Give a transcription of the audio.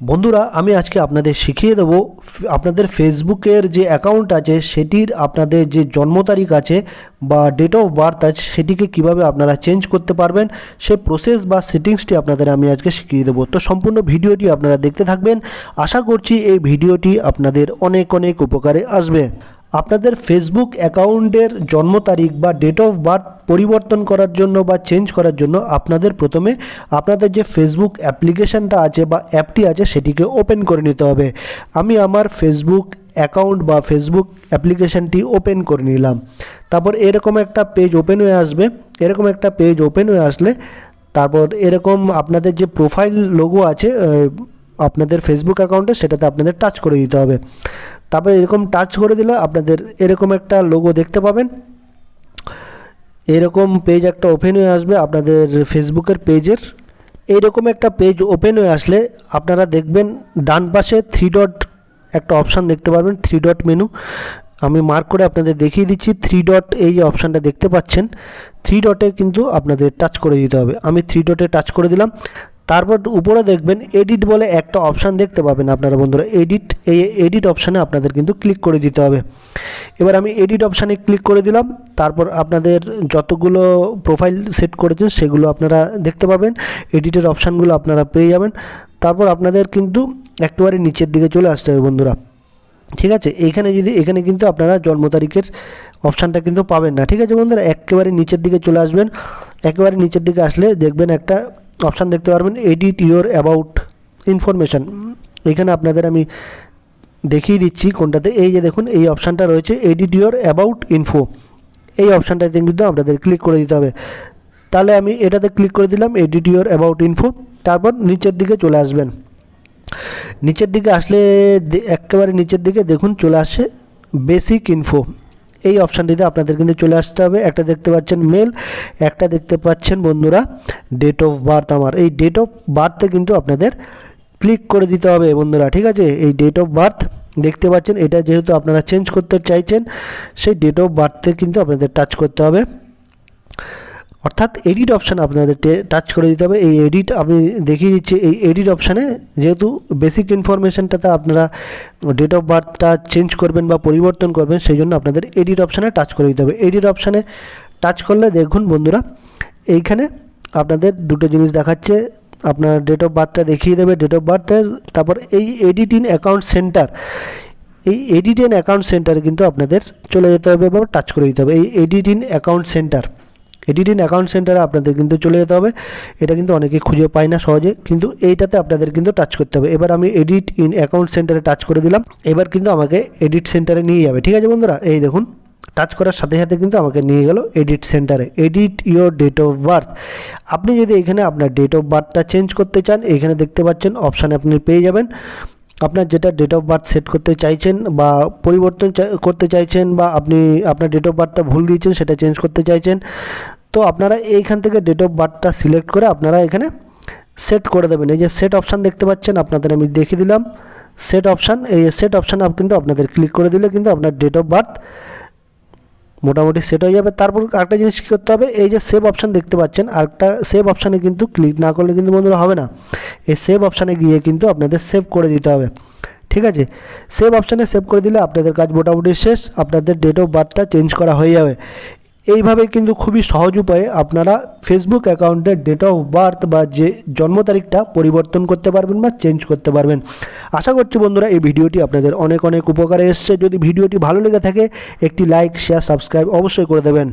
বন্ধুরা, আমি আজকে আপনাদের শিখিয়ে দেবো আপনাদের ফেসবুকের যে অ্যাকাউন্ট আছে, সেটির আপনাদের যে জন্ম তারিখ আছে বা ডেট অফ বার্থ আছে, সেটিকে কীভাবে আপনারা চেঞ্জ করতে পারবেন, সে প্রসেস বা সেটিংসটি আপনাদের আমি আজকে শিখিয়ে দেবো। তো সম্পূর্ণ ভিডিওটি আপনারা দেখতে থাকবেন। আশা করছি এই ভিডিওটি আপনাদের অনেক অনেক উপকারে আসবে। আপনাদের ফেসবুক অ্যাকাউন্টের জন্ম তারিখ বা ডেট অফ বার্থ পরিবর্তন করার জন্য বা চেঞ্জ করার জন্য আপনাদের প্রথমে আপনাদের যে ফেসবুক অ্যাপ্লিকেশনটা আছে বা অ্যাপটি আছে সেটিকে ওপেন করে নিতে হবে। আমি আমার ফেসবুক অ্যাকাউন্ট বা ফেসবুক অ্যাপ্লিকেশনটি ওপেন করে নিলাম। তারপর এরকম একটা পেজ ওপেন হয়ে আসবে। এরকম একটা পেজ ওপেন হয়ে আসলে তারপর এরকম আপনাদের যে প্রোফাইল লোগো আছে আপনাদের ফেসবুক অ্যাকাউন্টে সেটাতে আপনাদের টাচ করে দিতে হবে। তারপরে এরকম টাচ করে দিলে আপনাদের এরকম একটা লোগো দেখতে পাবেন। এরকম পেজ একটা ওপেন হয়ে আসবে আপনাদের ফেসবুকের পেজের এইরকম একটা পেজ ওপেন হয়ে আসলে আপনারা দেখবেন ডান পাশে থ্রি ডট একটা অপশান দেখতে পারবেন থ্রি ডট মেনু আমি মার্ক করে আপনাদের দেখিয়ে দিচ্ছি থ্রি ডট এই যে অপশানটা দেখতে পাচ্ছেন থ্রি ডটে কিন্তু আপনাদের টাচ করে দিতে হবে। আমি থ্রি ডটে টাচ করে দিলাম। তারপর উপরে দেখবেন এডিট বলে একটা অপশান দেখতে পাবেন আপনারা বন্ধুরা। এডিট এই এডিট অপশানে আপনাদের কিন্তু ক্লিক করে দিতে হবে। এবার আমি এডিট অপশানে ক্লিক করে দিলাম। তারপর আপনাদের যতগুলো প্রোফাইল সেট করেছেন সেগুলো আপনারা দেখতে পাবেন। এডিটের অপশানগুলো আপনারা পেয়ে যাবেন। তারপর আপনাদের কিন্তু একেবারে নিচের দিকে চলে আসতে হবে বন্ধুরা। ঠিক আছে? এইখানে যদি, এখানে কিন্তু আপনারা জন্ম তারিখের অপশানটা কিন্তু পাবেন না। ঠিক আছে বন্ধুরা? একেবারে নিচের দিকে চলে আসবেন। একেবারে নিচের দিকে আসলে দেখবেন একটা অপশান দেখতে পারবেন এডিট ইওর অ্যাবাউট ইনফরমেশান এখানে আপনাদের আমি দেখিয়ে দিচ্ছি কোনটাতে। এই যে দেখুন, এই অপশানটা রয়েছে এডিট ইওর অ্যাবাউট ইনফো এই অপশানটাতে কিন্তু আপনাদের ক্লিক করে দিতে হবে। তাহলে আমি এটাতে ক্লিক করে দিলাম এডিট ইওর অ্যাবাউট ইনফো তারপর নিচের দিকে চলে আসবেন। নিচের দিকে আসলে একেবারে নিচের দিকে দেখুন, চলে আসে বেসিক ইনফো এই অপশানটিতে আপনাদের কিন্তু চলে আসতে হবে। একটা দেখতে পাচ্ছেন মেল একটা দেখতে পাচ্ছেন বন্ধুরা ডেট অফ বার্থ আমার। এই ডেট অফ বার্থে কিন্তু আপনাদের ক্লিক করে দিতে হবে বন্ধুরা, ঠিক আছে? এই ডেট অফ বার্থ দেখতে পাচ্ছেন, এটা যেহেতু আপনারা চেঞ্জ করতে চাইছেন, সেই ডেট অফ বার্থে কিন্তু আপনাদের টাচ করতে হবে। অর্থাৎ এডিট অপশান আপনাদের টাচ করে দিতে হবে। এই এডিট আমি দেখিয়ে দিচ্ছি, এই এডিট অপশানে যেহেতু বেসিক ইনফরমেশনটাতে আপনারা ডেট অফ বার্থটা চেঞ্জ করবেন বা পরিবর্তন করবেন, সেই জন্য আপনাদের এডিট অপশানে টাচ করে দিতে হবে। এডিট অপশানে টাচ করলে দেখুন বন্ধুরা, এইখানে আপনাদের দুটো জিনিস দেখাচ্ছে। আপনার ডেট অফ বার্থটা দেখিয়ে দেবে ডেট অফ বার্থের তারপর এই এডিট ইন অ্যাকাউন্ট সেন্টার এই এডিট ইন অ্যাকাউন্ট সেন্টারে কিন্তু আপনাদের চলে যেতে হবে বা টাচ করে দিতে হবে। এই edit in account center edit account সেন্টারে আপনাদের কিন্তু চলে যেতে হবে। এটা কিন্তু অনেকে খুঁজে পায় না সহজে, কিন্তু এইটাতে আপনাদের কিন্তু টাচ করতে হবে। এবার আমি এডিট ইন অ্যাকাউন্ট সেন্টারে টাচ করে দিলাম। এবার কিন্তু আমাকে এডিট সেন্টারে নিয়ে যাবে। ঠিক আছে বন্ধুরা? এই দেখুন টাচ করার সাথে সাথে কিন্তু আমাকে নিয়ে গেল এডিট সেন্টারে edit your date of birth আপনি যদি এখানে আপনার ডেট অফ বার্থটা চেঞ্জ করতে চান, এখানে দেখতে পাচ্ছেন অপশানে আপনি পেয়ে যাবেন। আপনার যেটা ডেট অফ বার্থ সেট করতে চাইছেন বা পরিবর্তন করতে চাইছেন বা আপনি আপনার ডেট অফ বার্থটা ভুল দিয়েছেন, সেটা চেঞ্জ করতে চাইছেন তো আপনারা এইখান থেকে ডেট অফ বার্থটা সিলেক্ট করে আপনারা এখানে সেট করে দেবেন। এই যে সেট অপশান দেখতে পাচ্ছেন, আপনাদের আমি দেখিয়ে দিলাম। সেট অপশান এই সেট অপশান কিন্তু আপনাদের ক্লিক করে দিলে কিন্তু আপনার ডেট অফ বার্থ মোটামুটি সেট হয়ে যাবে। তারপর আরেকটা জিনিস কী করতে হবে? এই যে সেভ অপশান দেখতে পাচ্ছেন, আরেকটা সেভ অপশানে কিন্তু ক্লিক না করলে কিন্তু বন্ধুরা হবে না। এই সেভ অপশানে গিয়ে কিন্তু আপনাদের সেভ করে দিতে হবে। ঠিক আছে? সেভ অপশানে সেভ করে দিলে আপনাদের কাজ মোটামুটি শেষ, আপনাদের ডেট অফ বার্থটা চেঞ্জ করা হয়ে যাবে। এইভাবে কিন্তু খুবই সহজ উপায়ে আপনারা ফেসবুক অ্যাকাউন্টের ডেট অফ বার্থ বা যে জন্ম তারিখটা পরিবর্তন করতে পারবেন বা চেঞ্জ করতে পারবেন। আশা করছি বন্ধুরা এই ভিডিওটি আপনাদের অনেক অনেক উপকারে এসছে। যদি ভিডিওটি ভালো লেগে থাকে, একটি লাইক শেয়ার সাবস্ক্রাইব অবশ্যই করে দেবেন।